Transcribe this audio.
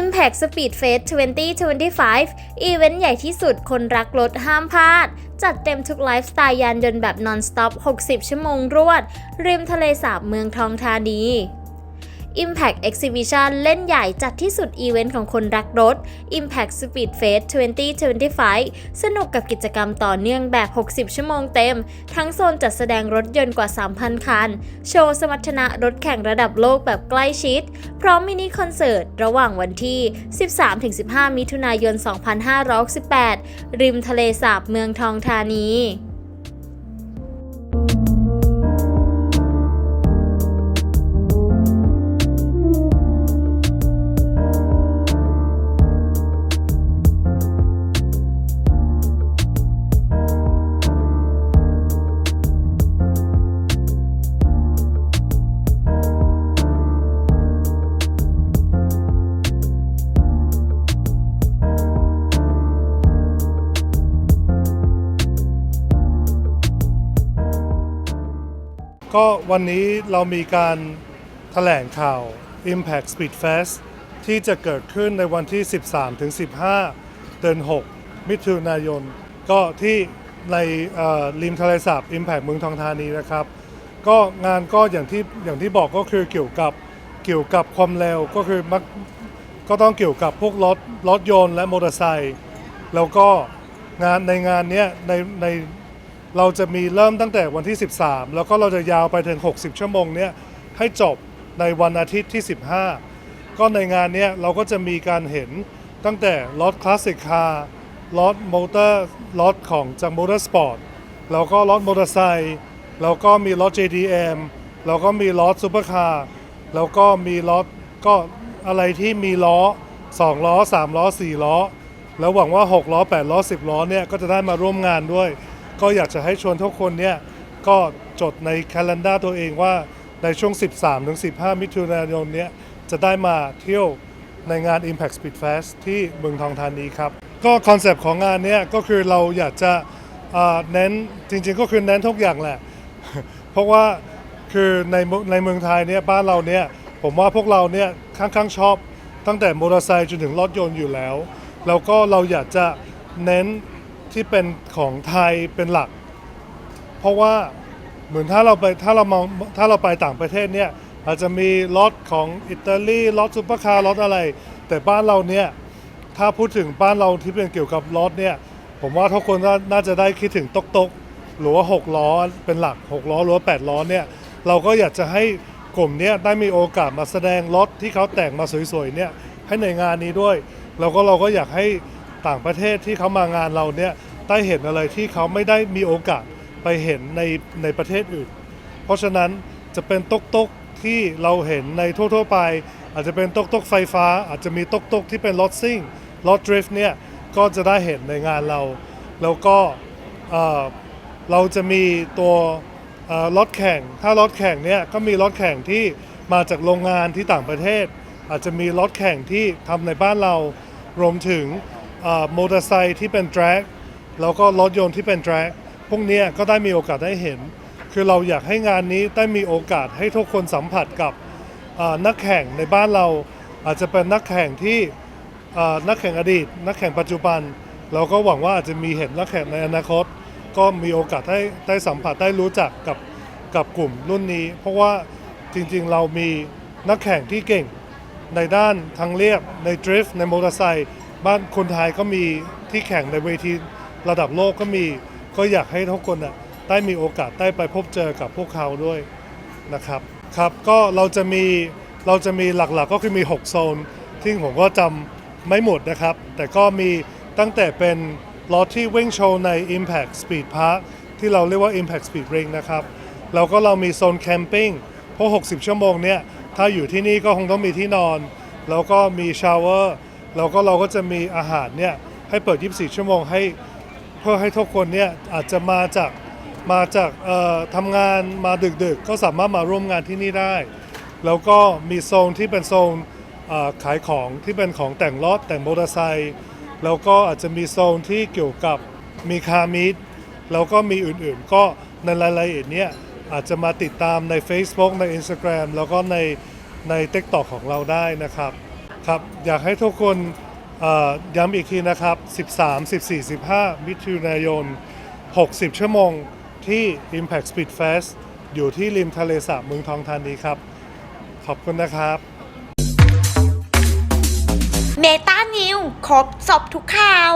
Impact Speed Fest 2025 อีเวนต์ใหญ่ที่สุดคนรักรถห้ามพลาด จัดเต็มทุกไลฟ์สไตล์ยานยนต์แบบนอนสต็อป 60 ชั่วโมงรวด ริมทะเลสาบเมืองทองธานี Impact Exhibition เล่นใหญ่จัดที่สุดอีเวนต์ของคนรักรถ Impact Speed Fest 2025 สนุกกับกิจกรรมต่อเนื่องแบบ 60 ชั่วโมงเต็ม ทั้งโซนจัดแสดงรถยนต์กว่า 3,000 คัน โชว์สมรรถนะรถแข่งระดับโลกแบบใกล้ชิด พร้อมมินิคอนเสิร์ต ระหว่างวันที่ 13-15 มิถุนายน 2568 ริมทะเลสาบเมืองทองธานี ก็วันนี้เรามีการแถลงข่าว Impact Speed Fest ที่จะเกิดขึ้นในวันที่ 13ถึง15 เดือน 6 มิถุนายน ก็ที่ในริมทะเลสาบ Impact เมืองทองธานีนะครับ ก็งานก็อย่างที่อย่างที่บอกก็คือเกี่ยวกับเกี่ยวกับความเร็วก็คือมักก็ต้องเกี่ยวกับพวกรถรถยนต์และมอเตอร์ไซค์แล้วก็งานในงานเนี้ยในใน เราจะมีเริ่มตั้งแต่วันที่ 13 แล้วก็เราจะยาวไปถึง 60 ชั่วโมงเนี้ยให้จบในวันอาทิตย์ที่ 15 ก็ในงานเนี้ยเราก็จะมีการเห็นตั้งแต่รถคลาสสิกคาร์รถมอเตอร์รถของจากมอเตอร์สปอร์ตแล้วก็รถมอเตอร์ไซค์แล้วก็มีรถ JDM แล้วก็มีรถซูเปอร์คาร์แล้วก็มีรถก็อะไรที่มีล้อ 2 ล้อ 3 ล้อ 4 ล้อ แล้วหวังว่า 6 ล้อ 8 ล้อ 10 ล้อเนี่ยก็จะได้มาร่วมงานด้วย ก็อยากจะให้ชวนทุกคนเนี่ยก็จดใน calendar ตัวเองว่าในช่วง 13 ถึง 15 มิถุนายนเนี้ยจะได้มาเที่ยวในงาน Impact Speed Fest ที่เมืองทองธานีครับ ก็คอนเซปต์ของงานเนี้ยก็คือเราอยากจะเน้นจริงๆ ก็คือเน้นทุกอย่างแหละ เพราะว่าคือในในเมืองไทยเนี่ยบ้านเราเนี่ยผมว่าพวกเราเนี่ยค่อนข้างชอบตั้งแต่มอเตอร์ไซค์จนถึงรถยนต์อยู่แล้ว แล้วก็เราอยากจะเน้น ที่เป็นของไทยเป็นหลัก เพราะว่าเหมือนถ้าเราไปถ้าเรามองถ้าเราไปต่างประเทศเนี่ยอาจจะมีรถของอิตาลีรถซูเปอร์คาร์รถอะไร แต่บ้านเราเนี่ยถ้าพูดถึงบ้านเราที่เป็นเกี่ยวกับรถเนี่ยผมว่าทุกคนน่าจะได้คิดถึงตกตกหรือว่า6ล้อเป็นหลัก 6 ล้อหรือว่า8ล้อเนี่ยเราก็อยากจะให้กลุ่มเนี้ยได้มีโอกาสมาแสดงรถที่เขาแต่งมาสวยๆเนี่ยให้ในงานนี้ด้วย แล้วก็เราก็อยากให้ ต่างประเทศที่เขามางานเราเนี่ยได้เห็นอะไรที่เขาไม่ได้มีโอกาสไปเห็นในในประเทศอื่น เพราะฉะนั้นจะเป็นตกตกที่เราเห็นในทั่ว ๆ ไป อาจจะเป็นตกตกไฟฟ้า อาจจะมีตกตกที่เป็นรถซิ่งรถดริฟต์เนี่ยก็จะได้เห็นในงานเรา แล้วก็เราจะมีตัวรถแข่ง ถ้ารถแข่งเนี่ยก็มีรถแข่งที่มาจากโรงงานที่ต่างประเทศ อาจจะมีรถแข่งที่ทำในบ้านเรารวมถึง มอเตอร์ไซค์ที่เป็น drag แล้วก็รถยนต์ที่เป็น drag พวกนี้ก็ได้มีโอกาสได้เห็น คือเราอยากให้งานนี้ได้มีโอกาสให้ทุกคนสัมผัสกับนักแข่งในบ้านเราอาจจะเป็นนักแข่งที่นักแข่งอดีต นักแข่งปัจจุบัน เราก็หวังว่าอาจจะมีเห็นนักแข่งในอนาคต ก็มีโอกาสได้ได้สัมผัสได้รู้จักกับกับกลุ่มรุ่นนี้ เพราะว่าจริงๆเรามีนักแข่งที่เก่งในด้านทางเรียบในดริฟต์ในมอเตอร์ไซค์ บ้านคนไทยก็มีที่แข่งในเวทีระดับโลกก็มีก็อยากให้ทุกคนน่ะได้มีโอกาสได้ไปพบเจอกับพวกเขาด้วยนะครับครับก็เราจะมีเราจะมีหลักๆก็คือมี 6 โซน ที่ผมก็จำไม่หมดนะครับ แต่ก็มีตั้งแต่เป็นรถที่วิ่งโชว์ใน Impact Speed Park ที่เราเรียกว่า Impact Speed Ring นะครับแล้วก็เรามีโซนแคมปิ้งเพราะ 60 ชั่วโมงเนี่ยถ้าอยู่ที่นี่ก็คงต้องมีที่นอน แล้วก็มีชาวเวอร์ แล้วก็เราก็จะมีอาหารเนี่ยให้เปิด 24 ชั่วโมงให้เพื่อให้ทุกคนเนี่ยอาจจะมาจากมาจากเอ่อทำงานมาดึกๆ ก็สามารถมาร่วมงานที่นี่ได้ แล้วก็มีโซนที่เป็นโซนขายของที่เป็นของแต่งรถแต่งมอเตอร์ไซค์แล้วก็อาจจะมีโซนที่เกี่ยวกับมีคาร์มิดแล้วก็มีอื่นๆ ก็ในรายละเอียดเนี่ยอาจจะมาติดตามใน Facebook ใน Instagram แล้วก็ในใน TikTok ของเราได้นะครับ ครับ อยากให้ทุกคนย้ำอีกทีนะครับ 13 14 15 มิถุนายน 60 ชั่วโมงที่ Impact Speed Fest อยู่ที่ริมทะเลสาบเมืองทองธานีครับ ขอบคุณนะครับเมตานิวครบจบทุกข่าว